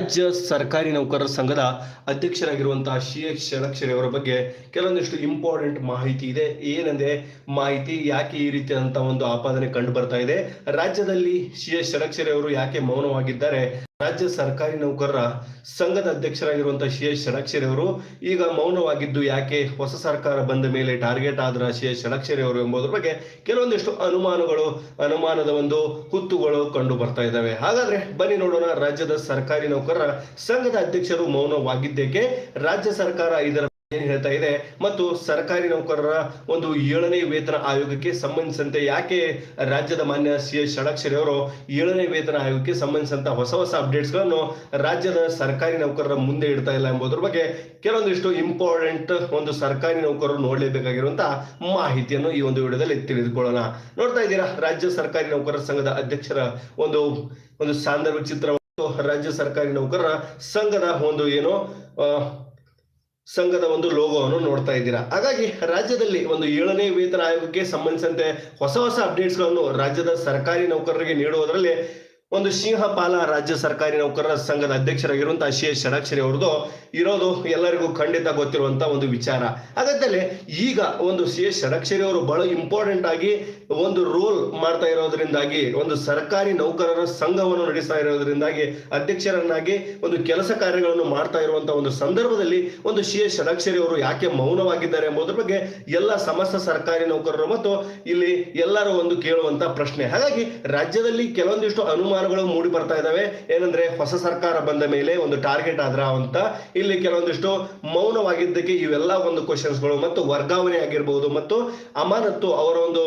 ರಾಜ್ಯ ಸರ್ಕಾರಿ ನೌಕರರ ಸಂಘದ ಅಧ್ಯಕ್ಷರಾಗಿರುವಂತಹ ಎಚ್ ಷಡಕ್ಷರಿ ಅವರ ಬಗ್ಗೆ ಕೆಲವೊಂದಿಷ್ಟು ಇಂಪಾರ್ಟೆಂಟ್ ಮಾಹಿತಿ ಇದೆ. ಏನಂದ್ರೆ ಮಾಹಿತಿ ಯಾಕೆ ಈ ರೀತಿಯಾದಂತಹ ಒಂದು ಆಪಾದನೆ ಕಂಡು ಬರ್ತಾ ಇದೆ? ರಾಜ್ಯದಲ್ಲಿ ಎಚ್ ಷಡಕ್ಷರಿ ಅವರು ಯಾಕೆ ಮೌನವಾಗಿದ್ದಾರೆ? ರಾಜ್ಯ ಸರ್ಕಾರಿ ನೌಕರರ ಸಂಘದ ಅಧ್ಯಕ್ಷರಾಗಿರುವಂತಹ ಸಿ ಎಸ್ ಷಡಕ್ಷರಿ ಅವರು ಈಗ ಮೌನವಾಗಿದ್ದು ಯಾಕೆ ಹೊಸ ಸರ್ಕಾರ ಬಂದ ಮೇಲೆ ಟಾರ್ಗೆಟ್ ಆದ್ರ ಸಿ ಎಸ್ ಷಡಕ್ಷರಿ ಅವರು ಎಂಬುದರ ಬಗ್ಗೆ ಕೆಲವೊಂದಿಷ್ಟು ಅನುಮಾನಗಳು, ಅನುಮಾನದ ಒಂದು ಹುತ್ತುಗಳು ಕಂಡು ಬರ್ತಾ ಇದ್ದಾವೆ. ಹಾಗಾದ್ರೆ ಬನ್ನಿ ನೋಡೋಣ ರಾಜ್ಯದ ಸರ್ಕಾರಿ ನೌಕರರ ಸಂಘದ ಅಧ್ಯಕ್ಷರು ಮೌನವಾಗಿದ್ದೇಕೆ, ರಾಜ್ಯ ಸರ್ಕಾರ ಇದರ ಏನ್ ಹೇಳ್ತಾ ಇದೆ? ಮತ್ತು ಸರ್ಕಾರಿ ನೌಕರರ ಒಂದು ಏಳನೇ ವೇತನ ಆಯೋಗಕ್ಕೆ ಸಂಬಂಧಿಸಿದಂತೆ ಯಾಕೆ ರಾಜ್ಯದ ಮಾನ್ಯ ಸಿ ಎಸ್ ಷಡಾಕ್ಷರಿ ಅವರು ಏಳನೇ ವೇತನ ಆಯೋಗಕ್ಕೆ ಸಂಬಂಧಿಸಿದಂತ ಹೊಸ ಹೊಸ ಅಪ್ಡೇಟ್ಸ್ಗಳನ್ನು ರಾಜ್ಯದ ಸರ್ಕಾರಿ ನೌಕರರ ಮುಂದೆ ಇಡ್ತಾ ಇಲ್ಲ ಎಂಬುದರ ಬಗ್ಗೆ ಕೆಲವೊಂದಿಷ್ಟು ಇಂಪಾರ್ಟೆಂಟ್ ಒಂದು ಸರ್ಕಾರಿ ನೌಕರರು ನೋಡಲೇಬೇಕಾಗಿರುವಂತಹ ಮಾಹಿತಿಯನ್ನು ಈ ಒಂದು ವಿಡಿಯೋದಲ್ಲಿ ತಿಳಿದುಕೊಳ್ಳೋಣ. ನೋಡ್ತಾ ಇದ್ದೀರಾ? ರಾಜ್ಯ ಸರ್ಕಾರಿ ನೌಕರರ ಸಂಘದ ಅಧ್ಯಕ್ಷರ ಒಂದು ಒಂದು ಸಾಂದರ್ಭಿಕ ಚಿತ್ರ ರಾಜ್ಯ ಸರ್ಕಾರಿ ನೌಕರರ ಸಂಘದ ಒಂದು ಏನು ಸಂಘದ ಒಂದು ಲೋಗೋವನ್ನು ನೋಡ್ತಾ ಇದ್ದೀರಾ. ಹಾಗಾಗಿ ರಾಜ್ಯದಲ್ಲಿ ಒಂದು ಏಳನೇ ವೇತನ ಆಯೋಗಕ್ಕೆ ಸಂಬಂಧಿಸಿದಂತೆ ಹೊಸ ಹೊಸ ಅಪ್ಡೇಟ್ಸ್ಗಳನ್ನು ರಾಜ್ಯದ ಸರ್ಕಾರಿ ನೌಕರರಿಗೆ ನೀಡುವುದರಲ್ಲಿ ಒಂದು ಸಿಂಹಪಾಲ ರಾಜ್ಯ ಸರ್ಕಾರಿ ನೌಕರರ ಸಂಘದ ಅಧ್ಯಕ್ಷರಾಗಿರುವಂತಹ ಸಿ ಎಸ್ ಷಡಾಕ್ಷರಿ ಅವ್ರದ್ದು ಇರೋದು ಎಲ್ಲರಿಗೂ ಖಂಡಿತ ಗೊತ್ತಿರುವಂತ ಒಂದು ವಿಚಾರ. ಹಾಗಾದಲ್ಲಿ ಈಗ ಒಂದು ಸಿ ಎಸ್ ಷಡಾಕ್ಷರಿ ಅವರು ಬಹಳ ಇಂಪಾರ್ಟೆಂಟ್ ಆಗಿ ಒಂದು ರೋಲ್ ಮಾಡ್ತಾ ಇರೋದ್ರಿಂದಾಗಿ, ಒಂದು ಸರ್ಕಾರಿ ನೌಕರರ ಸಂಘವನ್ನು ನಡೆಸ್ತಾ ಇರೋದ್ರಿಂದಾಗಿ, ಅಧ್ಯಕ್ಷರನ್ನಾಗಿ ಒಂದು ಕೆಲಸ ಕಾರ್ಯಗಳನ್ನು ಮಾಡ್ತಾ ಇರುವಂತಹ ಒಂದು ಸಂದರ್ಭದಲ್ಲಿ ಒಂದು ಸಿ ಎಸ್ ಷಡಾಕ್ಷರಿ ಅವರು ಯಾಕೆ ಮೌನವಾಗಿದ್ದಾರೆ ಎಂಬುದರ ಬಗ್ಗೆ ಎಲ್ಲ ಸಮಸ್ತ ಸರ್ಕಾರಿ ನೌಕರರು ಮತ್ತು ಇಲ್ಲಿ ಎಲ್ಲರೂ ಒಂದು ಕೇಳುವಂತ ಪ್ರಶ್ನೆ. ಹಾಗಾಗಿ ರಾಜ್ಯದಲ್ಲಿ ಕೆಲವೊಂದಿಷ್ಟು ಅನುಮಾನಗಳು ಮೂಡಿ ಬರ್ತಾ ಇದಾವೆ. ಏನಂದ್ರೆ ಹೊಸ ಸರ್ಕಾರ ಬಂದ ಮೇಲೆ ಒಂದು ಟಾರ್ಗೆಟ್ ಆದ್ರ ಅಂತ ಇಲ್ಲಿ ಕೆಲವೊಂದಿಷ್ಟು ಮೌನವಾಗಿದ್ದಕ್ಕೆ ಇವೆಲ್ಲ ಒಂದು ಕ್ವಶನ್ಸ್ಗಳು ಮತ್ತು ವರ್ಗಾವಣೆ ಆಗಿರ್ಬಹುದು ಮತ್ತು ಅಮಾನತ್ತು ಅವರ ಒಂದು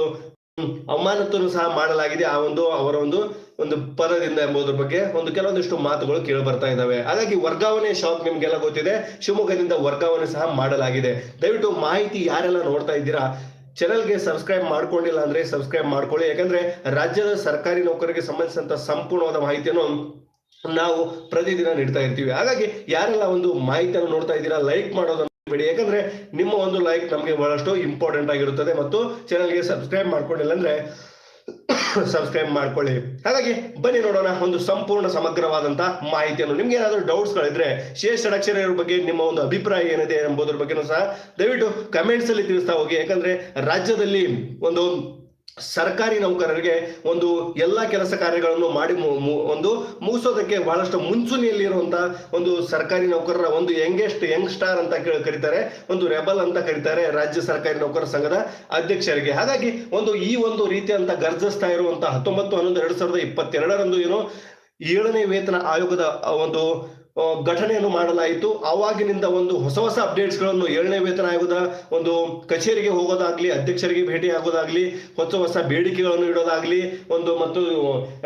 ಅಮಾನತನ್ನು ಸಹ ಮಾಡಲಾಗಿದೆ. ಆ ಒಂದು, ಅವರ ಒಂದು ಒಂದು ಪದದಿಂದ ಎಂಬುದ್ರ ಬಗ್ಗೆ ಒಂದು ಕೆಲವೊಂದಿಷ್ಟು ಮಾತುಗಳು ಕೇಳಿ ಬರ್ತಾ ಇದಾವೆ. ಹಾಗಾಗಿ ವರ್ಗಾವಣೆ ಶಾಕ್ ನಿಮ್ಗೆಲ್ಲ ಗೊತ್ತಿದೆ. ಶಿವಮೊಗ್ಗದಿಂದ ವರ್ಗಾವಣೆ ಸಹ ಮಾಡಲಾಗಿದೆ. ದಯವಿಟ್ಟು ಮಾಹಿತಿ ಯಾರೆಲ್ಲ ನೋಡ್ತಾ ಇದ್ದೀರಾ ಚಾನೆಲ್ಗೆ ಸಬ್ಸ್ಕ್ರೈಬ್ ಮಾಡ್ಕೊಂಡಿಲ್ಲ ಅಂದ್ರೆ ಸಬ್ಸ್ಕ್ರೈಬ್ ಮಾಡ್ಕೊಳ್ಳಿ. ಯಾಕಂದ್ರೆ ರಾಜ್ಯದ ಸರ್ಕಾರಿ ನೌಕರಿಗೆ ಸಂಬಂಧಿಸಿದಂತ ಸಂಪೂರ್ಣವಾದ ಮಾಹಿತಿಯನ್ನು ನಾವು ಪ್ರತಿದಿನ ನೀಡ್ತಾ ಇರ್ತೀವಿ. ಹಾಗಾಗಿ ಯಾರೆಲ್ಲ ಒಂದು ಮಾಹಿತಿಯನ್ನು ನೋಡ್ತಾ ಇದ್ದೀರಾ ಲೈಕ್ ಮಾಡೋದನ್ನು ಬಿಡಿ. ಯಾಕಂದ್ರೆ ನಿಮ್ಮ ಒಂದು ಲೈಕ್ ನಮಗೆ ಬಹಳಷ್ಟು ಇಂಪಾರ್ಟೆಂಟ್ ಆಗಿರುತ್ತದೆ ಮತ್ತು ಚಾನಲ್ಗೆ ಸಬ್ಸ್ಕ್ರೈಬ್ ಮಾಡ್ಕೊಂಡಿಲ್ಲ ಅಂದ್ರೆ ಸಬ್ಸ್ಕ್ರೈಬ್ ಮಾಡ್ಕೊಳ್ಳಿ. ಹಾಗಾಗಿ ಬನ್ನಿ ನೋಡೋಣ ಒಂದು ಸಂಪೂರ್ಣ ಸಮಗ್ರವಾದಂತಹ ಮಾಹಿತಿಯನ್ನು. ನಿಮ್ಗೆ ಏನಾದರೂ ಡೌಟ್ಸ್ ಗಳಿದ್ರೆ ಶೇಷ ಅಕ್ಷರ ಬಗ್ಗೆ ನಿಮ್ಮ ಒಂದು ಅಭಿಪ್ರಾಯ ಏನಿದೆ ಎಂಬುದರ ಬಗ್ಗೆನೂ ಸಹ ದಯವಿಟ್ಟು ಕಮೆಂಟ್ಸ್ ಅಲ್ಲಿ ತಿಳಿಸ್ತಾ ಹೋಗಿ. ಯಾಕಂದ್ರೆ ರಾಜ್ಯದಲ್ಲಿ ಒಂದು ಸರ್ಕಾರಿ ನೌಕರರಿಗೆ ಒಂದು ಎಲ್ಲ ಕೆಲಸ ಕಾರ್ಯಗಳನ್ನು ಮಾಡಿ ಒಂದು ಮುಗಿಸೋದಕ್ಕೆ ಬಹಳಷ್ಟು ಮುಂಚೂಣಿಯಲ್ಲಿರುವಂತಹ ಒಂದು ಸರ್ಕಾರಿ ನೌಕರರ ಒಂದು ಯಂಗೆಸ್ಟ್ ಯಂಗ್ ಸ್ಟಾರ್ ಅಂತ ಕರೀತಾರೆ, ಒಂದು ರೆಬಲ್ ಅಂತ ಕರೀತಾರೆ ರಾಜ್ಯ ಸರ್ಕಾರಿ ನೌಕರರ ಸಂಘದ ಅಧ್ಯಕ್ಷರಿಗೆ. ಹಾಗಾಗಿ ಒಂದು ಈ ಒಂದು ರೀತಿಯಂತ ಗರ್ಜಿಸ್ತಾ ಇರುವಂತಹ ಹತ್ತೊಂಬತ್ತು ಹನ್ನೊಂದು ಎರಡು ಸಾವಿರದ ಇಪ್ಪತ್ತೆರಡರಂದು ಏನು ಏಳನೇ ವೇತನ ಆಯೋಗದ ಒಂದು ಘಟನೆಯನ್ನು ಮಾಡಲಾಯಿತು. ಆವಾಗಿನಿಂದ ಒಂದು ಹೊಸ ಹೊಸ ಅಪ್ಡೇಟ್ಸ್ಗಳನ್ನು ಏಳನೇ ವೇತನ ಆಯೋಗದ ಒಂದು ಕಚೇರಿಗೆ ಹೋಗೋದಾಗ್ಲಿ, ಅಧ್ಯಕ್ಷರಿಗೆ ಭೇಟಿ ಆಗೋದಾಗ್ಲಿ ಹೊಸ ಹೊಸ ಬೇಡಿಕೆಗಳನ್ನು ಇಡೋದಾಗ್ಲಿ, ಒಂದು ಮತ್ತು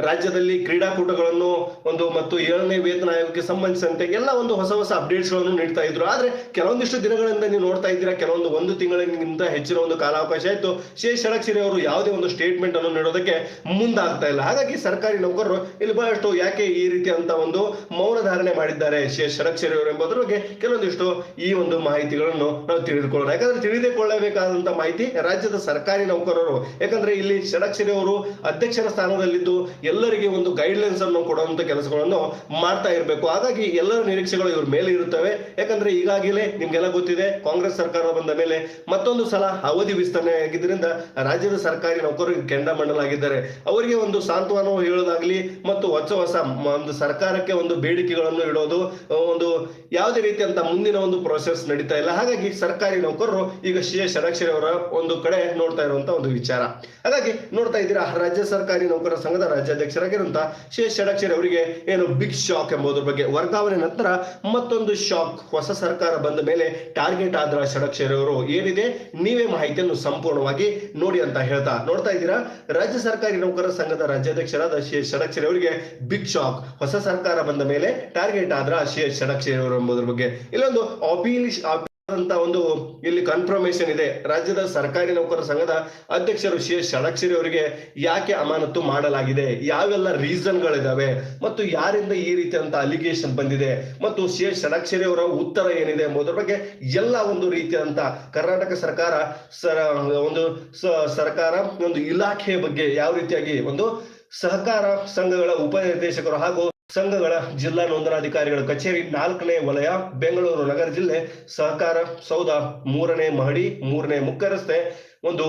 ರಾಜ್ಯದಲ್ಲಿ ಕ್ರೀಡಾಕೂಟಗಳನ್ನು ಒಂದು ಮತ್ತು ಏಳನೇ ವೇತನ ಆಯೋಗಕ್ಕೆ ಸಂಬಂಧಿಸಿದಂತೆ ಎಲ್ಲ ಒಂದು ಹೊಸ ಹೊಸ ಅಪ್ಡೇಟ್ಸ್ಗಳನ್ನು ನೀಡ್ತಾ ಇದ್ರು. ಆದ್ರೆ ಕೆಲವೊಂದಿಷ್ಟು ದಿನಗಳಿಂದ ನೀವು ನೋಡ್ತಾ ಇದ್ದೀರಾ, ಕೆಲವೊಂದು ಒಂದು ತಿಂಗಳಿಗಿಂತ ಹೆಚ್ಚಿನ ಒಂದು ಕಾಲಾವಕಾಶ ಆಯಿತು ಶೇ ಷಡಕ್ಷರಿ ಅವರು ಯಾವುದೇ ಒಂದು ಸ್ಟೇಟ್ಮೆಂಟ್ ಅನ್ನು ನೀಡೋದಕ್ಕೆ ಮುಂದಾಗ್ತಾ ಇಲ್ಲ. ಹಾಗಾಗಿ ಸರ್ಕಾರಿ ನೌಕರರು ಇಲ್ಲಿ ಬಹಳಷ್ಟು ಯಾಕೆ ಈ ರೀತಿಯಂತ ಒಂದು ಮೌನ ಧಾರಣೆ ಮಾಡಿದ್ದಾರೆ. ಶೇ ಷಡಕ್ಷರಿ ಅವರು ಎಂಬುದರ ಬಗ್ಗೆ ಕೆಲವೊಂದಿಷ್ಟು ಈ ಒಂದು ಮಾಹಿತಿಗಳನ್ನು ನಾವು ತಿಳಿದುಕೊಳ್ಳೋಣ. ಯಾಕಂದ್ರೆ ತಿಳಿದುಕೊಳ್ಳಬೇಕಾದಂತಹ ಮಾಹಿತಿ ರಾಜ್ಯದ ಸರ್ಕಾರಿ ನೌಕರರು. ಯಾಕಂದ್ರೆ ಇಲ್ಲಿ ಷಡಕ್ಷರಿ ಅವರು ಅಧ್ಯಕ್ಷರ ಸ್ಥಾನದಲ್ಲಿದ್ದು ಎಲ್ಲರಿಗೆ ಒಂದು ಗೈಡ್ಲೈನ್ಸ್ ಅನ್ನು ಕೊಡುವಂತ ಕೆಲಸಗಳನ್ನು ಮಾಡ್ತಾ ಇರಬೇಕು. ಹಾಗಾಗಿ ಎಲ್ಲರ ನಿರೀಕ್ಷೆಗಳು ಇವ್ರ ಮೇಲೆ ಇರುತ್ತವೆ. ಯಾಕಂದ್ರೆ ಈಗಾಗಲೇ ನಿಮ್ಗೆಲ್ಲ ಗೊತ್ತಿದೆ, ಕಾಂಗ್ರೆಸ್ ಸರ್ಕಾರ ಬಂದ ಮೇಲೆ ಮತ್ತೊಂದು ಸಲ ಅವಧಿ ವಿಸ್ತರಣೆ ಆಗಿದ್ದರಿಂದ ರಾಜ್ಯದ ಸರ್ಕಾರಿ ನೌಕರರಿಗೆ ಕೆಂಡಾಮಂಡಲಾಗಿದ್ದಾರೆ ಅವರಿಗೆ ಒಂದು ಸಾಂತ್ವನ ಹೇಳೋದಾಗ್ಲಿ ಮತ್ತು ಹೊಸ ಹೊಸ ಒಂದು ಸರ್ಕಾರಕ್ಕೆ ಒಂದು ಬೇಡಿಕೆಗಳನ್ನು ಇಡೋದು ಆ, ಒಂದು ಯಾವುದೇ ರೀತಿಯಂತ ಮುಂದಿನ ಒಂದು ಪ್ರೊಸೆಸ್ ನಡೀತಾ ಇಲ್ಲ. ಹಾಗಾಗಿ ಸರ್ಕಾರಿ ನೌಕರರು ಈಗ ಶ್ರೀ ಎಸ್ ಅವರ ಒಂದು ಕಡೆ ನೋಡ್ತಾ ಇರುವಂತ ಒಂದು ವಿಚಾರ. ಹಾಗಾಗಿ ನೋಡ್ತಾ ಇದ್ದೀರಾ ರಾಜ್ಯ ಸರ್ಕಾರಿ ನೌಕರರ ಸಂಘದ ರಾಜ್ಯಾಧ್ಯಕ್ಷರಾಗಿರುವಂತಹ ಶ್ರೀ ಷಡಕ್ಷರಿ ಅವರಿಗೆ ಏನು ಬಿಗ್ ಶಾಕ್ ಎಂಬುದರ ಬಗ್ಗೆ ವರ್ಗಾವಣೆ ನಂತರ ಮತ್ತೊಂದು ಶಾಕ್ ಹೊಸ ಸರ್ಕಾರ ಬಂದ ಮೇಲೆ ಟಾರ್ಗೆಟ್ ಆದ್ರ ಷಡಕ್ಷರಿ ಅವರು ಏನಿದೆ ನೀವೇ ಮಾಹಿತಿಯನ್ನು ಸಂಪೂರ್ಣವಾಗಿ ನೋಡಿ ಅಂತ ಹೇಳ್ತಾ ನೋಡ್ತಾ ಇದ್ದೀರಾ? ರಾಜ್ಯ ಸರ್ಕಾರಿ ನೌಕರರ ಸಂಘದ ರಾಜ್ಯಾಧ್ಯಕ್ಷರಾದ ಶ್ರೀ ಷಡಕ್ಷರಿ ಅವರಿಗೆ ಬಿಗ್ ಶಾಕ್ ಹೊಸ ಸರ್ಕಾರ ಬಂದ ಮೇಲೆ ಟಾರ್ಗೆಟ್ ಆದ್ರ ಶ್ರೀ ಷಡಕ್ಷರಿ ಅವರು ಎಂಬುದ್ರ ಬಗ್ಗೆ ಇಲ್ಲೊಂದು ಅಪೀಲ್ ಅಂತ ಒಂದು ಇಲ್ಲಿ ಕನ್ಫರ್ಮೇಶನ್ ಇದೆ. ರಾಜ್ಯದ ಸರ್ಕಾರಿ ನೌಕರರ ಸಂಘದ ಅಧ್ಯಕ್ಷರು ಶ್ರೀ ಷಡಕ್ಷರಿ ಅವರಿಗೆ ಯಾಕೆ ಅಮಾನತು ಮಾಡಲಾಗಿದೆ? ಯಾವೆಲ್ಲ ರೀಸನ್ಗಳಿದಾವೆ? ಮತ್ತು ಯಾರಿಂದ ಈ ರೀತಿಯಂತ ಅಲಿಗೇಷನ್ ಬಂದಿದೆ? ಮತ್ತು ಶ್ರೀ ಷಡಕ್ಷರಿ ಅವರ ಉತ್ತರ ಏನಿದೆ ಎಂಬುದರ ಬಗ್ಗೆ ಎಲ್ಲ ಒಂದು ರೀತಿಯಂತ ಕರ್ನಾಟಕ ಸರ್ಕಾರ ಸರ ಒಂದು ಸರ್ಕಾರ ಒಂದು ಇಲಾಖೆಯ ಬಗ್ಗೆ ಯಾವ ರೀತಿಯಾಗಿ ಒಂದು ಸಹಕಾರ ಸಂಘಗಳ ಉಪನಿರ್ದೇಶಕರು ಹಾಗೂ ಸಂಘಗಳ ಜಿಲ್ಲಾ ನೋಂದಣಾಧಿಕಾರಿಗಳ ಕಚೇರಿ ನಾಲ್ಕನೇ ವಲಯ, ಬೆಂಗಳೂರು ನಗರ ಜಿಲ್ಲೆ ಸಹಕಾರ ಸೌಧ ಮೂರನೇ ಮಹಡಿ, ಮೂರನೇ ಮುಖ್ಯ ರಸ್ತೆ, ಒಂದು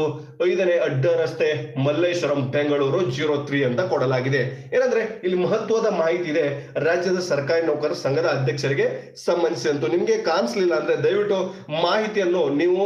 ಐದನೇ ಅಡ್ಡ ರಸ್ತೆ ಮಲ್ಲೇಶ್ವರಂ, ಬೆಂಗಳೂರು ಜೀರೋ ತ್ರೀ ಅಂತ ಕೊಡಲಾಗಿದೆ. ಏನಂದ್ರೆ ಇಲ್ಲಿ ಮಹತ್ವದ ಮಾಹಿತಿ ಇದೆ. ರಾಜ್ಯದ ಸರ್ಕಾರಿ ನೌಕರರ ಸಂಘದ ಅಧ್ಯಕ್ಷರಿಗೆ ಸಂಬಂಧಿಸಿದಂತೂ ನಿಮ್ಗೆ ಕಾಣಿಸ್ಲಿಲ್ಲ ಅಂದ್ರೆ ದಯವಿಟ್ಟು ಮಾಹಿತಿಯನ್ನು ನೀವು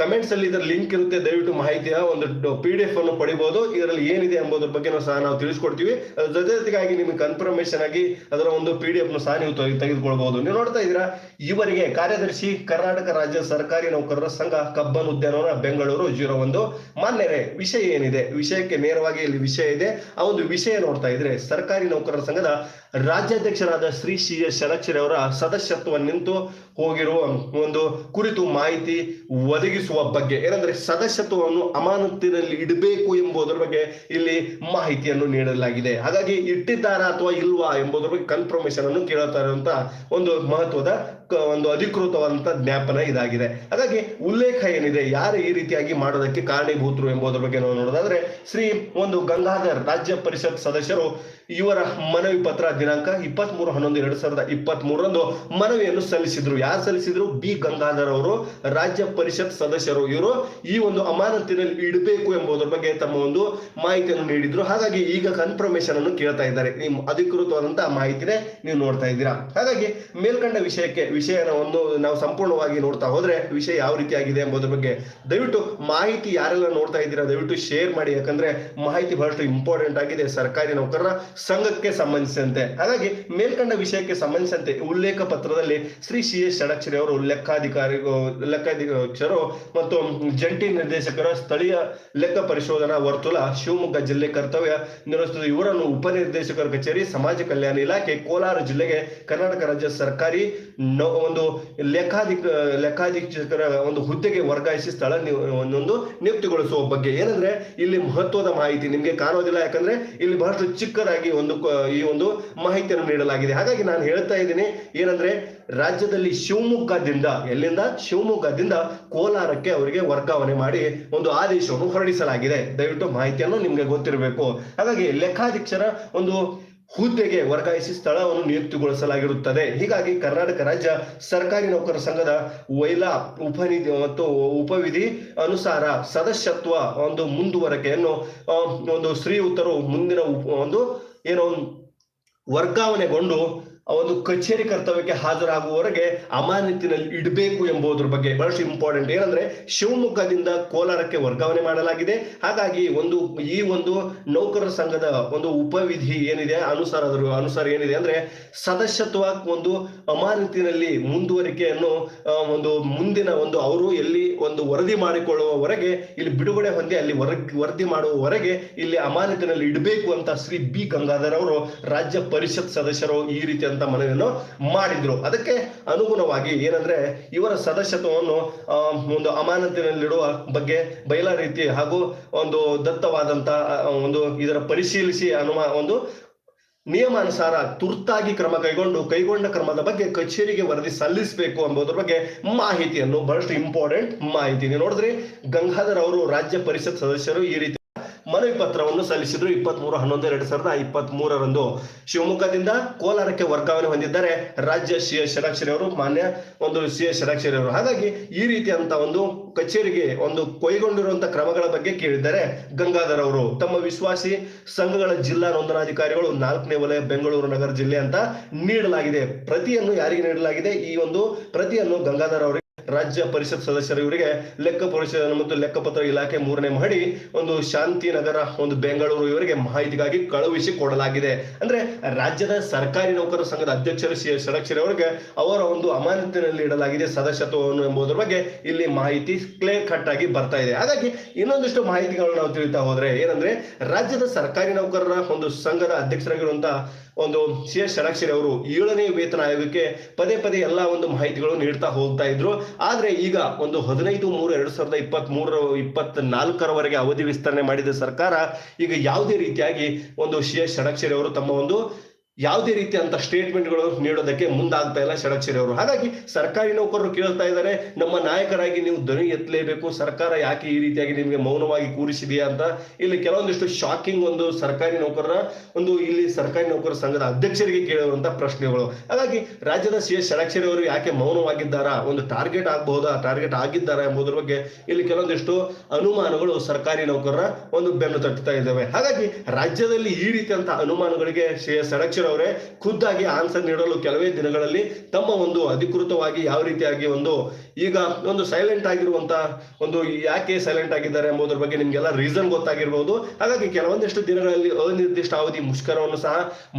ಕಮೆಂಟ್ಸ್ ಅಲ್ಲಿ ಇದರ ಲಿಂಕ್ ಇರುತ್ತೆ, ದಯವಿಟ್ಟು ಮಾಹಿತಿಯ ಒಂದು ಪಿ ಡಿ ಎಫ್ ಅನ್ನು ಪಡಿಬಹುದು ಇದರಲ್ಲಿ ಏನಿದೆ ಎಂಬುದರ ಬಗ್ಗೆ ಸಹ ನಾವು ತಿಳಿಸ್ಕೊಡ್ತೀವಿ. ಅದ್ರ ಜೊತೆ ಜೊತೆಗಾಗಿ ನಿಮಗೆ ಕನ್ಫರ್ಮೇಶನ್ ಆಗಿ ಅದರ ಒಂದು ಪಿ ಡಿ ಎಫ್ ಸಹ ನೀವು ತೆಗೆ- ತೆಗೆದುಕೊಳ್ಬಹುದು ನೀವು ನೋಡ್ತಾ ಇದ್ದೀರಾ, ಇವರಿಗೆ ಕಾರ್ಯದರ್ಶಿ ಕರ್ನಾಟಕ ರಾಜ್ಯ ಸರ್ಕಾರಿ ನೌಕರರ ಸಂಘ ಕಬ್ಬನ್ ಉದ್ಯಾನವನ, ಬೆಂಗಳೂರು ಜೀರೋ ಒಂದು. ಮಾನ್ಯರೇ, ವಿಷಯ ಏನಿದೆ? ವಿಷಯಕ್ಕೆ ನೇರವಾಗಿ ಇಲ್ಲಿ ವಿಷಯ ಇದೆ. ಆ ಒಂದು ವಿಷಯ ನೋಡ್ತಾ ಇದ್ರೆ, ಸರ್ಕಾರಿ ನೌಕರರ ಸಂಘದ ರಾಜ್ಯಾಧ್ಯಕ್ಷರಾದ ಶ್ರೀ ಸಿ ಎಸ್ ಷಡಕ್ಷರಿ ಅವರ ಸದಸ್ಯತ್ವ ನಿಂತು ಹೋಗಿರುವ ಒಂದು ಕುರಿತು ಮಾಹಿತಿ ಒದಗಿಸುವ ಬಗ್ಗೆ, ಏನಂದ್ರೆ ಸದಸ್ಯತ್ವವನ್ನು ಅಮಾನತಿನಲ್ಲಿ ಇಡಬೇಕು ಎಂಬುದರ ಬಗ್ಗೆ ಇಲ್ಲಿ ಮಾಹಿತಿಯನ್ನು ನೀಡಲಾಗಿದೆ. ಹಾಗಾಗಿ ಇಟ್ಟಿದ್ದಾರಾ ಅಥವಾ ಇಲ್ವಾ ಎಂಬುದರ ಬಗ್ಗೆ ಕನ್ಫರ್ಮೇಶನ್ ಅನ್ನು ಇರುವಂತ ಒಂದು ಮಹತ್ವದ ಒಂದು ಅಧಿಕೃತವಾದಂತ ಜ್ಞಾಪನ ಇದಾಗಿದೆ. ಹಾಗಾಗಿ ಉಲ್ಲೇಖ ಏನಿದೆ, ಯಾರು ಈ ರೀತಿಯಾಗಿ ಮಾಡೋದಕ್ಕೆ ಕಾರಣೀಭೂತರು ಎಂಬುದರ ಬಗ್ಗೆ ನಾವು ನೋಡೋದಾದ್ರೆ, ಶ್ರೀ ಒಂದು ಗಂಗಾಧರ್ ರಾಜ್ಯ ಪರಿಷತ್ ಸದಸ್ಯರು ಇವರ ಮನವಿ ಪತ್ರ ದಿನಾಂಕ ಇಪ್ಪತ್ತ್ ಮೂರು ಹನ್ನೊಂದು ಎರಡ್ ಸಾವಿರದ ಇಪ್ಪತ್ತ್ ಮೂರರಂದು ಮನವಿಯನ್ನು ಸಲ್ಲಿಸಿದ್ರು. ಯಾರು ಸಲ್ಲಿಸಿದ್ರು? ಬಿ. ಗಂಗಾಧರ್ ಅವರು, ರಾಜ್ಯ ಪರಿಷತ್ ಸದಸ್ಯರು. ಇವರು ಈ ಒಂದು ಅಮಾನತಿನಲ್ಲಿ ಇಡಬೇಕು ಎಂಬುದರ ಬಗ್ಗೆ ತಮ್ಮ ಒಂದು ಮಾಹಿತಿಯನ್ನು ನೀಡಿದ್ರು. ಹಾಗಾಗಿ ಈಗ ಕನ್ಫರ್ಮೇಶನ್ ಅನ್ನು ಕೇಳ್ತಾ ಇದ್ದಾರೆ. ನಿಮ್ ಅಧಿಕೃತವಾದಂತಹ ಮಾಹಿತಿನೇ ನೀವು ನೋಡ್ತಾ ಇದ್ದೀರಾ. ಹಾಗಾಗಿ ಮೇಲ್ಕಂಡ ವಿಷಯಕ್ಕೆ, ವಿಷಯವನ್ನು ನಾವು ಸಂಪೂರ್ಣವಾಗಿ ನೋಡ್ತಾ ಹೋದ್ರೆ ವಿಷಯ ಯಾವ ಆಗಿದೆ ಎಂಬುದರ ಬಗ್ಗೆ ದಯವಿಟ್ಟು ಮಾಹಿತಿ ಯಾರೆಲ್ಲ ನೋಡ್ತಾ ಇದ್ದೀರಾ ದಯವಿಟ್ಟು ಶೇರ್ ಮಾಡಿ. ಯಾಕಂದ್ರೆ ಮಾಹಿತಿ ಬಹಳಷ್ಟು ಇಂಪಾರ್ಟೆಂಟ್ ಆಗಿದೆ. ಸರ್ಕಾರಿ ನೌಕರರ ಸಂಘಕ್ಕೆ ಸಂಬಂಧಿಸಿದಂತೆ. ಹಾಗಾಗಿ ಮೇಲ್ಕಂಡ ವಿಷಯಕ್ಕೆ ಸಂಬಂಧಿಸಿದಂತೆ ಉಲ್ಲೇಖ ಪತ್ರದಲ್ಲಿ ಶ್ರೀ ಸಿ ಎಸ್ ಷಡಕ್ಷರಿ ಅವರು ಲೆಕ್ಕಾಧಿಕಾರಿ ಲೆಕ್ಕಾಧಿಕಾರರು ಮತ್ತು ಜಂಟಿ ನಿರ್ದೇಶಕರ ಸ್ಥಳೀಯ ಲೆಕ್ಕ ಪರಿಶೋಧನಾ ವರ್ತುಲ ಶಿವಮೊಗ್ಗ ಜಿಲ್ಲೆ ಕರ್ತವ್ಯ ನಿರ್ವಹಿಸುತ್ತದೆ ಇವರನ್ನು ಉಪನಿರ್ದೇಶಕರ ಕಚೇರಿ, ಸಮಾಜ ಕಲ್ಯಾಣ ಇಲಾಖೆ ಕೋಲಾರ ಜಿಲ್ಲೆಗೆ ಕರ್ನಾಟಕ ರಾಜ್ಯ ಸರ್ಕಾರಿ ಒಂದು ಲೆಕ್ಕಾಧಿಕ, ಲೆಕ್ಕಾಧೀಕ್ಷಕರ ಒಂದು ಹುದ್ದೆಗೆ ವರ್ಗಾಯಿಸಿ ಸ್ಥಳ ಒಂದೊಂದು ನಿಯುಕ್ತಿಗೊಳಿಸುವ ಬಗ್ಗೆ. ಏನಂದ್ರೆ, ಇಲ್ಲಿ ಮಹತ್ವದ ಮಾಹಿತಿ ನಿಮ್ಗೆ ಕಾಣೋದಿಲ್ಲ. ಯಾಕಂದ್ರೆ, ಇಲ್ಲಿ ಬಹಳಷ್ಟು ಚಿಕ್ಕದಾಗಿ ಒಂದು ಈ ಒಂದು ಮಾಹಿತಿಯನ್ನು ನೀಡಲಾಗಿದೆ. ಹಾಗಾಗಿ ನಾನು ಹೇಳ್ತಾ ಇದ್ದೀನಿ, ಏನಂದ್ರೆ, ರಾಜ್ಯದಲ್ಲಿ ಶಿವಮೊಗ್ಗದಿಂದ, ಎಲ್ಲಿಂದ? ಶಿವಮೊಗ್ಗದಿಂದ ಕೋಲಾರಕ್ಕೆ ಅವರಿಗೆ ವರ್ಗಾವಣೆ ಮಾಡಿ ಒಂದು ಆದೇಶವನ್ನು ಹೊರಡಿಸಲಾಗಿದೆ. ದಯವಿಟ್ಟು ಮಾಹಿತಿಯನ್ನು ನಿಮ್ಗೆ ಗೊತ್ತಿರಬೇಕು. ಹಾಗಾಗಿ ಲೆಕ್ಕಾಧೀಕ್ಷರ ಒಂದು ಹುದ್ದೆಗೆ ವರ್ಗಾಯಿಸಿ ಸ್ಥಳವನ್ನು ನಿಯುಕ್ತಿಗೊಳಿಸಲಾಗಿರುತ್ತದೆ. ಹೀಗಾಗಿ ಕರ್ನಾಟಕ ರಾಜ್ಯ ಸರ್ಕಾರಿ ನೌಕರರ ಸಂಘದ ವೈಲಾ ಉಪನಿಧಿ ಮತ್ತು ಉಪವಿಧಿ ಅನುಸಾರ ಸದಸ್ಯತ್ವ ಒಂದು ಮುಂದುವರಿಕೆಯನ್ನು ಒಂದು ಶ್ರೀಯುತರು ಮುಂದಿನ ಒಂದು ಏನೋ ವರ್ಗಾವಣೆಗೊಂಡು ಒಂದು ಕಚೇರಿ ಕರ್ತವ್ಯಕ್ಕೆ ಹಾಜರಾಗುವವರೆಗೆ ಅಮಾನತಿನಲ್ಲಿ ಇಡಬೇಕು ಎಂಬುದರ ಬಗ್ಗೆ ಬಹಳಷ್ಟು ಇಂಪಾರ್ಟೆಂಟ್ ಏನಂದ್ರೆ ಶಿವಮೊಗ್ಗದಿಂದ ಕೋಲಾರಕ್ಕೆ ವರ್ಗಾವಣೆ ಮಾಡಲಾಗಿದೆ. ಹಾಗಾಗಿ ಒಂದು ಈ ಒಂದು ನೌಕರರ ಸಂಘದ ಒಂದು ಉಪವಿಧಿ ಏನಿದೆ, ಅನುಸಾರ ಅನುಸಾರ ಏನಿದೆ ಅಂದ್ರೆ ಸದಸ್ಯತ್ವ ಒಂದು ಅಮಾನತಿನಲ್ಲಿ ಮುಂದುವರಿಕೆಯನ್ನು ಒಂದು ಮುಂದಿನ ಒಂದು ಅವರು ಎಲ್ಲಿ ಒಂದು ವರದಿ ಮಾಡಿಕೊಳ್ಳುವವರೆಗೆ, ಇಲ್ಲಿ ಬಿಡುಗಡೆ ಹೊಂದಿ ಅಲ್ಲಿ ವರದಿ ವರದಿ ಮಾಡುವವರೆಗೆ ಇಲ್ಲಿ ಅಮಾನತಿನಲ್ಲಿ ಇಡಬೇಕು ಅಂತ ಶ್ರೀ ಬಿ ಗಂಗಾಧರ್ ಅವರು ರಾಜ್ಯ ಪರಿಷತ್ ಸದಸ್ಯರು ಈ ರೀತಿಯಂತ ಮನವಿಯನ್ನು ಮಾಡಿದ್ರು. ಅದಕ್ಕೆ ಅನುಗುಣವಾಗಿ ಏನಂದ್ರೆ ಇವರ ಸದಸ್ಯತ್ವವನ್ನು ಒಂದು ಅಮಾನತಿನಲ್ಲಿಡುವ ಬಗ್ಗೆ ಬಯಲ ರೀತಿ ಹಾಗೂ ಒಂದು ದತ್ತವಾದಂತ ಒಂದು ಇದರ ಪರಿಶೀಲಿಸಿ ಅನುಮಾ, ಒಂದು ನಿಯಮಾನುಸಾರ ತುರ್ತಾಗಿ ಕ್ರಮ ಕೈಗೊಂಡು, ಕೈಗೊಂಡ ಕ್ರಮದ ಬಗ್ಗೆ ಕಚೇರಿಗೆ ವರದಿ ಸಲ್ಲಿಸಬೇಕು ಎಂಬುದರ ಬಗ್ಗೆ ಮಾಹಿತಿಯನ್ನು ಬಹಳಷ್ಟು ಇಂಪಾರ್ಟೆಂಟ್ ಮಾಹಿತಿ. ನೋಡಿದ್ರಿ, ಗಂಗಾಧರ್ ಅವರು ರಾಜ್ಯ ಪರಿಷತ್ ಸದಸ್ಯರು ಈ ರೀತಿ ಮನವಿ ಪತ್ರವನ್ನು ಸಲ್ಲಿಸಿದ್ರು. ಇಪ್ಪತ್ತ್ ಮೂರು ಹನ್ನೊಂದು, ಎರಡ್ ಸಾವಿರದ ಇಪ್ಪತ್ತ್ ಮೂರರಂದು ಶಿವಮೊಗ್ಗದಿಂದ ಕೋಲಾರಕ್ಕೆ ವರ್ಗಾವಣೆ ಹೊಂದಿದ್ದಾರೆ ರಾಜ್ಯ ಸಿ ಎಸ್ ಷಡಾಕ್ಷರಿ ಅವರು, ಮಾನ್ಯ ಒಂದು ಸಿ ಎಸ್ ಷಡಾಕ್ಷರಿ ಅವರು. ಹಾಗಾಗಿ ಈ ರೀತಿಯಂತ ಒಂದು ಕಚೇರಿಗೆ ಒಂದು ಕೈಗೊಂಡಿರುವಂತಹ ಕ್ರಮಗಳ ಬಗ್ಗೆ ಕೇಳಿದ್ದಾರೆ ಗಂಗಾಧರ್ ಅವರು. ತಮ್ಮ ವಿಶ್ವಾಸಿ ಸಂಘಗಳ ಜಿಲ್ಲಾ ನೋಂದಣಾಧಿಕಾರಿಗಳು ನಾಲ್ಕನೇ ವಲಯ ಬೆಂಗಳೂರು ನಗರ ಜಿಲ್ಲೆ ಅಂತ ನೀಡಲಾಗಿದೆ. ಪ್ರತಿಯನ್ನು ಯಾರಿಗೆ ನೀಡಲಾಗಿದೆ? ಈ ಒಂದು ಪ್ರತಿಯನ್ನು ಗಂಗಾಧರ್ ಅವರಿಗೆ ರಾಜ್ಯ ಪರಿಷತ್ ಸದಸ್ಯರು ಇವರಿಗೆ ಲೆಕ್ಕ ಪರಿಶೋಧನೆ ಮತ್ತು ಲೆಕ್ಕಪತ್ರ ಇಲಾಖೆ ಮೂರನೇ ಮಹಡಿ, ಒಂದು ಶಾಂತಿನಗರ, ಒಂದು ಬೆಂಗಳೂರು ಇವರಿಗೆ ಮಾಹಿತಿಗಾಗಿ ಕಳುಹಿಸಿ ಕೊಡಲಾಗಿದೆ. ಅಂದ್ರೆ ರಾಜ್ಯದ ಸರ್ಕಾರಿ ನೌಕರರ ಸಂಘದ ಅಧ್ಯಕ್ಷರು ಷಡಕ್ಷರಿ ಅವರಿಗೆ ಅವರ ಒಂದು ಅಮಾನತಿನಲ್ಲಿ ಇಡಲಾಗಿದೆ ಸದಸ್ಯತ್ವವನ್ನು ಎಂಬುದರ ಬಗ್ಗೆ ಇಲ್ಲಿ ಮಾಹಿತಿ ಕ್ಲಿಯರ್ ಕಟ್ ಆಗಿ ಬರ್ತಾ ಇದೆ. ಹಾಗಾಗಿ ಇನ್ನೊಂದಿಷ್ಟು ಮಾಹಿತಿಗಳನ್ನು ನಾವು ತಿಳಿತಾ ಹೋದ್ರೆ ಏನಂದ್ರೆ ರಾಜ್ಯದ ಸರ್ಕಾರಿ ನೌಕರರ ಒಂದು ಸಂಘದ ಅಧ್ಯಕ್ಷರಾಗಿರುವಂತಹ ಒಂದು ಸಿ ಎಸ್ ಷಡಾಕ್ಷರಿ ಅವರು ಏಳನೇ ವೇತನ ಆಯೋಗಕ್ಕೆ ಪದೇ ಪದೇ ಎಲ್ಲ ಒಂದು ಮಾಹಿತಿಗಳು ನೀಡ್ತಾ ಹೋಗ್ತಾ ಇದ್ರು. ಆದ್ರೆ ಈಗ ಒಂದು ಹದಿನೈದು ಮೂರು ಎರಡು ಸಾವಿರದ ಇಪ್ಪತ್ತ್ ಮೂರ ಇಪ್ಪತ್ತ್ ನಾಲ್ಕರವರೆಗೆ ಅವಧಿ ವಿಸ್ತರಣೆ ಮಾಡಿದ ಸರ್ಕಾರ ಈಗ ಯಾವುದೇ ರೀತಿಯಾಗಿ ಒಂದು ಸಿ ಎಸ್ ಷಡಾಕ್ಷರಿ ಅವರು ತಮ್ಮ ಒಂದು ಯಾವುದೇ ರೀತಿಯಂತ ಸ್ಟೇಟ್ಮೆಂಟ್ಗಳು ನೀಡೋದಕ್ಕೆ ಮುಂದಾಗ್ತಾ ಇಲ್ಲ ಷಡಕ್ಷರಿ ಅವರು. ಹಾಗಾಗಿ ಸರ್ಕಾರಿ ನೌಕರರು ಕೇಳ್ತಾ ಇದ್ದಾರೆ, ನಮ್ಮ ನಾಯಕರಾಗಿ ನೀವು ಧ್ವನಿ ಎತ್ತಲೇಬೇಕು, ಸರ್ಕಾರ ಯಾಕೆ ಈ ರೀತಿಯಾಗಿ ನಿಮಗೆ ಮೌನವಾಗಿ ಕೂರಿಸಿದೆಯಾ ಅಂತ. ಇಲ್ಲಿ ಕೆಲವೊಂದಿಷ್ಟು ಶಾಕಿಂಗ್ ಒಂದು ಸರ್ಕಾರಿ ನೌಕರರ, ಒಂದು ಇಲ್ಲಿ ಸರ್ಕಾರಿ ನೌಕರರ ಸಂಘದ ಅಧ್ಯಕ್ಷರಿಗೆ ಕೇಳಿರುವಂತಹ ಪ್ರಶ್ನೆಗಳು. ಹಾಗಾಗಿ ರಾಜ್ಯದ ಸಿ ಎಸ್ ಷಡಕ್ಷರಿ ಅವರು ಯಾಕೆ ಮೌನವಾಗಿದ್ದಾರಾ, ಒಂದು ಟಾರ್ಗೆಟ್ ಆಗಬಹುದಾ ಟಾರ್ಗೆಟ್ ಆಗಿದ್ದಾರಾ ಎಂಬುದರ ಬಗ್ಗೆ ಇಲ್ಲಿ ಕೆಲವೊಂದಿಷ್ಟು ಅನುಮಾನಗಳು ಸರ್ಕಾರಿ ನೌಕರರ ಒಂದು ಬೆನ್ನು ತಟ್ಟುತ್ತಾ ಇದ್ದಾವೆ. ಹಾಗಾಗಿ ರಾಜ್ಯದಲ್ಲಿ ಈ ರೀತಿಯಂತಹ ಅನುಮಾನಗಳಿಗೆ ಸಿ ಎಸ್ ಷಡಕ್ಷರಿ ಅವರೇ, ಖುದ್ದಾಗಿ ಆನ್ಸರ್ ನೀಡಲು ಕೆಲವೇ ದಿನಗಳಲ್ಲಿ ತಮ್ಮ ಒಂದು ಅಧಿಕೃತವಾಗಿ ಯಾವ ರೀತಿಯಾಗಿ ಒಂದು, ಈಗ ಒಂದು ಸೈಲೆಂಟ್ ಆಗಿರುವಂತ ಒಂದು ಯಾಕೆ ಸೈಲೆಂಟ್ ಆಗಿದ್ದಾರೆ ಎಂಬುದರ ಬಗ್ಗೆ ನಿಮ್ಗೆಲ್ಲ ರೀಸನ್ ಗೊತ್ತಾಗಿರ್ಬೋದು. ಹಾಗಾಗಿ ಕೆಲವೊಂದಿಷ್ಟು ದಿನಗಳಲ್ಲಿ ಅನಿರ್ದಿಷ್ಟ ಅವಧಿ ಮುಷ್ಕರವನ್ನು ಸಹ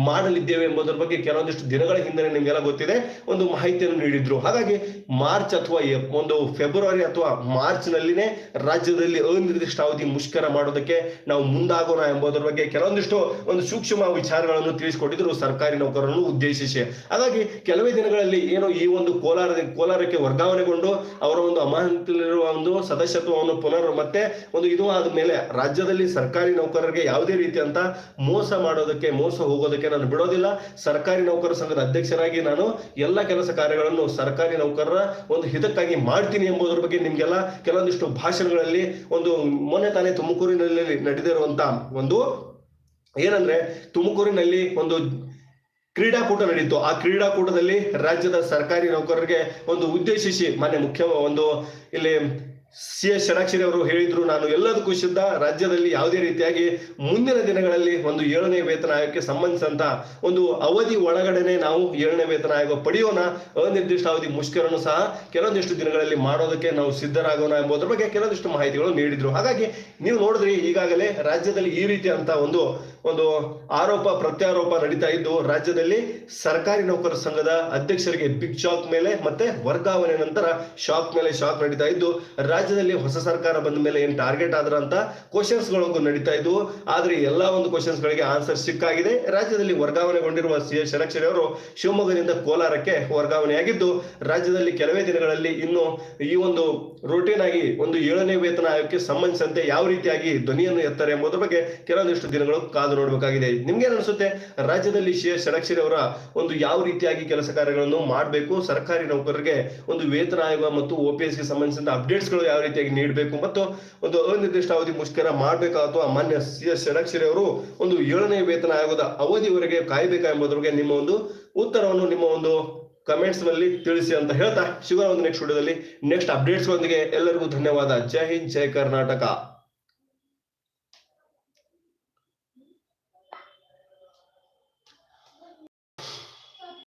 ಮಾಡಲಿದ್ದೇವೆ ಎಂಬುದರ ಬಗ್ಗೆ ಕೆಲವೊಂದಿಷ್ಟು ದಿನಗಳ ಹಿಂದೆ ನಿಮ್ಗೆಲ್ಲ ಗೊತ್ತಿದೆ. ಒಂದು ಮಾಹಿತಿಯನ್ನು ನೀಡಿದ್ರು. ಹಾಗಾಗಿ ಮಾರ್ಚ್ ಅಥವಾ ಒಂದು ಫೆಬ್ರವರಿ ಅಥವಾ ಮಾರ್ಚ್ ನಲ್ಲಿನೇ ರಾಜ್ಯದಲ್ಲಿ ಅನಿರ್ದಿಷ್ಟ ಅವಧಿ ಮುಷ್ಕರ ಮಾಡೋದಕ್ಕೆ ನಾವು ಮುಂದಾಗೋಣ ಎಂಬುದರ ಬಗ್ಗೆ ಕೆಲವೊಂದಿಷ್ಟು ಒಂದು ಸೂಕ್ಷ್ಮ ವಿಚಾರಗಳನ್ನು ತಿಳಿಸಿಕೊಟ್ಟಿದ್ರು. ಸರ್ಕಾರಿ ನೌಕರರನ್ನು ಉದ್ದೇಶಿಸಿ. ಹಾಗಾಗಿ ಕೆಲವೇ ದಿನಗಳಲ್ಲಿ ಏನು ಈ ಒಂದು ಕೋಲಾರ ಕೋಲಾರಕ್ಕೆ ವರ್ಗಾವಣೆಗೊಂಡು ಅವರ ಒಂದು ಅಮಾನತಿಲಿರುವ ಒಂದು ಸದಸ್ಯತ್ವವನ್ನು ಪುನರ್ ಮತ್ತೆ ಒಂದು ಇದು ಆದ ಮೇಲೆ ರಾಜ್ಯದಲ್ಲಿ ಸರ್ಕಾರಿ ನೌಕರರಿಗೆ ಯಾವುದೇ ರೀತಿಯಂತ ಮೋಸ ಮಾಡೋದಕ್ಕೆ, ಮೋಸ ಹೋಗೋದಕ್ಕೆ ನಾನು ಬಿಡೋದಿಲ್ಲ. ಸರ್ಕಾರಿ ನೌಕರ ಸಂಘದ ಅಧ್ಯಕ್ಷರಾಗಿ ನಾನು ಎಲ್ಲ ಕೆಲಸ ಕಾರ್ಯಗಳನ್ನು ಸರ್ಕಾರಿ ನೌಕರರ ಒಂದು ಹಿತಕ್ಕಾಗಿ ಮಾಡ್ತೀನಿ ಎಂಬುದರ ಬಗ್ಗೆ ನಿಮ್ಗೆಲ್ಲ ಕೆಲವೊಂದಿಷ್ಟು ಭಾಷಣಗಳಲ್ಲಿ ಒಂದು ಮೊನ್ನೆ ತಾನೇ ತುಮಕೂರಿನಲ್ಲಿ ನಡೆದಿರುವಂತ ಒಂದು ಏನಂದ್ರೆ ತುಮಕೂರಿನಲ್ಲಿ ಒಂದು ಕ್ರೀಡಾಕೂಟ ನಡೆಯಿತು ಆ ಕ್ರೀಡಾಕೂಟದಲ್ಲಿ ರಾಜ್ಯದ ಸರ್ಕಾರಿ ನೌಕರರಿಗೆ ಒಂದು ಉದ್ದೇಶಿಸಿ, ಮಾನ್ಯ ಮುಖ್ಯ, ಒಂದು ಇಲ್ಲಿ ಸಿ ಎಸ್ ಷಡಾಕ್ಷರಿ ಅವರು ಹೇಳಿದ್ರು, ನಾನು ಎಲ್ಲದಕ್ಕೂ ಸಿದ್ಧ ರಾಜ್ಯದಲ್ಲಿ ಯಾವುದೇ ರೀತಿಯಾಗಿ ಮುಂದಿನ ದಿನಗಳಲ್ಲಿ ಒಂದು ಏಳನೇ ವೇತನ ಆಯೋಗಕ್ಕೆ ಸಂಬಂಧಿಸಿದಂತ ಒಂದು ಅವಧಿ ಒಳಗಡೆನೆ ನಾವು ಏಳನೇ ವೇತನ ಆಯೋಗ ಪಡೆಯೋಣ. ಅನಿರ್ದಿಷ್ಟ ಅವಧಿ ಮುಷ್ಕರನ್ನು ಸಹ ಕೆಲವೊಂದಿಷ್ಟು ದಿನಗಳಲ್ಲಿ ಮಾಡೋದಕ್ಕೆ ನಾವು ಸಿದ್ಧರಾಗೋಣ ಎಂಬುದರ ಬಗ್ಗೆ ಕೆಲವೊಂದಿಷ್ಟು ಮಾಹಿತಿಗಳು ನೀಡಿದ್ರು. ಹಾಗಾಗಿ ನೀವು ನೋಡಿದ್ರಿ, ಈಗಾಗಲೇ ರಾಜ್ಯದಲ್ಲಿ ಈ ರೀತಿ ಅಂತ ಒಂದು ಒಂದು ಆರೋಪ, ಪ್ರತ್ಯಾರೋಪ ನಡೀತಾ ಇದ್ದು, ರಾಜ್ಯದಲ್ಲಿ ಸರ್ಕಾರಿ ನೌಕರ ಸಂಘದ ಅಧ್ಯಕ್ಷರಿಗೆ ಬಿಗ್ ಶಾಕ್ ಮೇಲೆ ಮತ್ತೆ ವರ್ಗಾವಣೆ ನಂತರ ಶಾಕ್ ಮೇಲೆ ಶಾಕ್ ನಡೀತಾ ಇದ್ದು ರಾಜ್ಯದಲ್ಲಿ ಹೊಸ ಸರ್ಕಾರ ಬಂದ ಮೇಲೆ ಏನು ಟಾರ್ಗೆಟ್ ಆದ್ರ ಅಂತ ಕ್ವಶನ್ಸ್ಗಳು ನಡೀತಾ ಇದ್ವು. ಆದ್ರೆ ಎಲ್ಲಾ ಒಂದು ಕ್ವಶನ್ಸ್ ಗಳಿಗೆ ಆನ್ಸರ್ ಸಿಕ್ಕಾಗಿದೆ. ರಾಜ್ಯದಲ್ಲಿ ವರ್ಗಾವಣೆಗೊಂಡಿರುವ ಸಿ ಎಸ್ ಷಡಕ್ಷರಿ ಅವರು ಶಿವಮೊಗ್ಗದಿಂದ ಕೋಲಾರಕ್ಕೆ ವರ್ಗಾವಣೆಯಾಗಿದ್ದು, ರಾಜ್ಯದಲ್ಲಿ ಕೆಲವೇ ದಿನಗಳಲ್ಲಿ ಇನ್ನು ಈ ಒಂದು ರೂಟೀನ್ ಆಗಿ ಒಂದು ಏಳನೇ ವೇತನ ಆಯೋಗಕ್ಕೆ ಸಂಬಂಧಿಸಿದಂತೆ ಯಾವ ರೀತಿಯಾಗಿ ಧ್ವನಿಯನ್ನು ಎತ್ತಾರೆ ಎಂಬುದರ ಬಗ್ಗೆ ಕೆಲವೊಂದಿಷ್ಟು ದಿನಗಳು ಕಾದು ನೋಡಬೇಕಾಗಿದೆ. ನಿಮ್ಗೆ ಅನಿಸುತ್ತೆ? ರಾಜ್ಯದಲ್ಲಿ ಸಿ ಎಸ್ ಷಡಕ್ಷರಿ ಅವರ ಒಂದು ಯಾವ ರೀತಿಯಾಗಿ ಕೆಲಸ ಕಾರ್ಯಗಳನ್ನು ಮಾಡಬೇಕು? ಸರ್ಕಾರಿ ನೌಕರರಿಗೆ ಒಂದು ವೇತನ ಆಯೋಗ ಮತ್ತು OPS ಗೆ ಸಂಬಂಧಿಸಿದ ಅಪ್ಡೇಟ್ಸ್ಗಳು ಯಾವ ರೀತಿಯಾಗಿ ನೀಡಬೇಕು ಮತ್ತು ಒಂದು ಅನಿರ್ದಿಷ್ಟ ಅವಧಿ ಮುಷ್ಕರ ಮಾಡಬೇಕಾ ಅಥವಾ ಮಾನ್ಯ ಸಿ ಎಸ್ ಷಡಕ್ಷರಿ ಅವರು ಒಂದು ಏಳನೇ ವೇತನ ಆಯೋಗದ ಅವಧಿವರೆಗೆ ಕಾಯಬೇಕಾ ಎಂಬುದ್ರ ಬಗ್ಗೆ ನಿಮ್ಮ ಒಂದು ಉತ್ತರವನ್ನು ನಿಮ್ಮ ಒಂದು ಕಮೆಂಟ್ಸ್ನಲ್ಲಿ ತಿಳಿಸಿ ಅಂತ ಹೇಳ್ತಾ ಶಿವರ ಒಂದು ನೆಕ್ಸ್ಟ್ ವಿಡಿಯೋದಲ್ಲಿ ನೆಕ್ಸ್ಟ್ ಅಪ್ಡೇಟ್ಸ್ ಎಲ್ಲರಿಗೂ ಧನ್ಯವಾದ. ಜೈ ಹಿಂದ್, ಜೈ ಕರ್ನಾಟಕ.